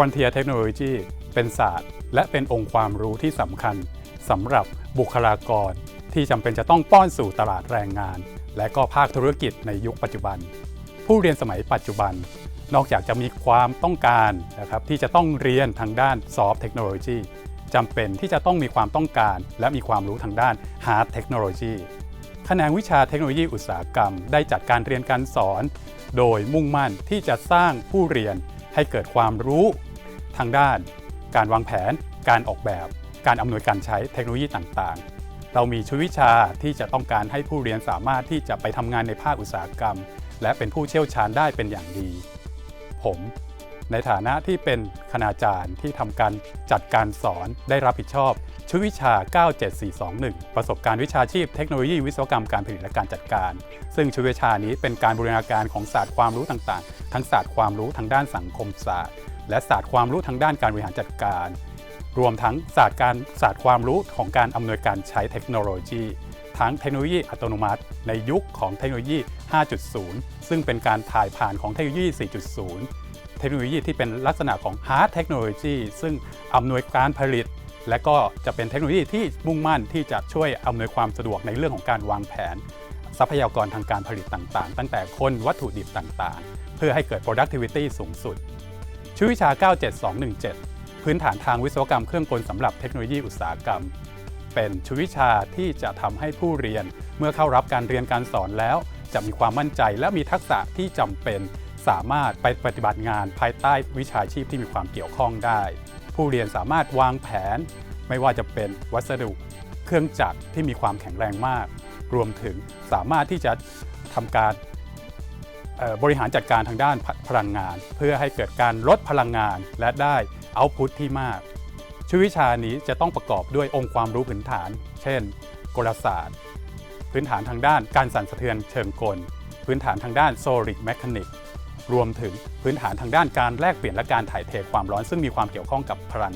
Frontier Technology เป็นศาสตร์ และเป็นองค์ความรู้ที่สำคัญสำหรับบุคลากรที่จำเป็นจะต้องป้อนสู่ตลาดแรงงาน และก็ภาคธุรกิจในยุคปัจจุบัน ผู้เรียนสมัยปัจจุบัน นอกจากจะมีความต้องการนะครับที่จะต้องเรียนทางด้าน Soft Technology จำเป็นที่จะต้องมีความต้องการ และมีความรู้ทางด้าน Hard Technology แขนงวิชาเทคโนโลยีอุตสาหกรรม ได้จัดการเรียนการสอน โดยมุ่งมั่นที่จะสร้างผู้เรียนให้เกิดความรู้ ทางด้าน การวางแผน การออกแบบ การอำนวยการใช้เทคโนโลยีต่างๆ เรามีชุดวิชาที่จะต้องการให้ผู้เรียนสามารถที่จะไปทำงานในภาคอุตสาหกรรม และเป็นผู้เชี่ยวชาญได้เป็นอย่างดี ผมในฐานะที่เป็นคณาจารย์ที่ทำการจัดการสอนได้รับผิดชอบ ชุดวิชา 97421 ประสบการณ์วิชาชีพเทคโนโลยีวิศวกรรมการผลิตและการจัดการ ซึ่งชุดวิชานี้เป็นการบูรณาการของศาสตร์ความรู้ต่างๆ ทั้งศาสตร์ความรู้ทางด้านสังคมศาสตร์ และศาสตร์ความรู้ทางด้านการบริหารจัดการ รวมทั้งศาสตร์การศาสตร์ความรู้ของการอำนวยการใช้เทคโนโลยี ทั้งเทคโนโลยีอัตโนมัติ ในยุคของเทคโนโลยี 5.0 ซึ่งเป็นการถ่ายผ่านของเทคโนโลยี 4.0 เทคโนโลยีที่เป็นลักษณะของ Hard Technology ซึ่งอำนวยการผลิต และก็จะเป็นเทคโนโลยีที่มุ่งมั่นที่จะช่วยอำนวยความสะดวกในเรื่องของการวางแผน ทรัพยากรทางการผลิตต่างๆ ตั้งแต่คนวัตถุดิบต่างๆ เพื่อให้เกิด productivity สูงสุด ชุดวิชา 97217 พื้นฐานทางวิศวกรรมเครื่องกลสำหรับเทคโนโลยีอุตสาหกรรม เป็นชุดวิชาที่จะทำให้ผู้เรียนเมื่อเข้ารับการเรียนการสอนแล้ว จะมีความมั่นใจและมีทักษะที่จำเป็น สามารถไปปฏิบัติงานภายใต้วิชาชีพที่มีความเกี่ยวข้องได้ ผู้เรียนสามารถวางแผน ไม่ว่าจะเป็นวัสดุเครื่องจักรที่มีความแข็งแรงมาก รวมถึงสามารถที่จะทำการ บริหารจัดการทางด้านพลังงาน เพื่อให้เกิดการลดพลังงานและได้เอาพุทที่มากชุดวิชานี้จะต้องประกอบด้วยองค์ความรู้พื้นฐาน เช่น กลศาสตร์ พื้นฐานทางด้านการสั่นสะเทือนเชิงกล พื้นฐานทางด้านโซลิดแมคานิกรวมถึงพื้นฐานทางด้านการแลกเปลี่ยนและการถ่ายเทความร้อนซึ่งมีความเกี่ยวข้องกับพลัง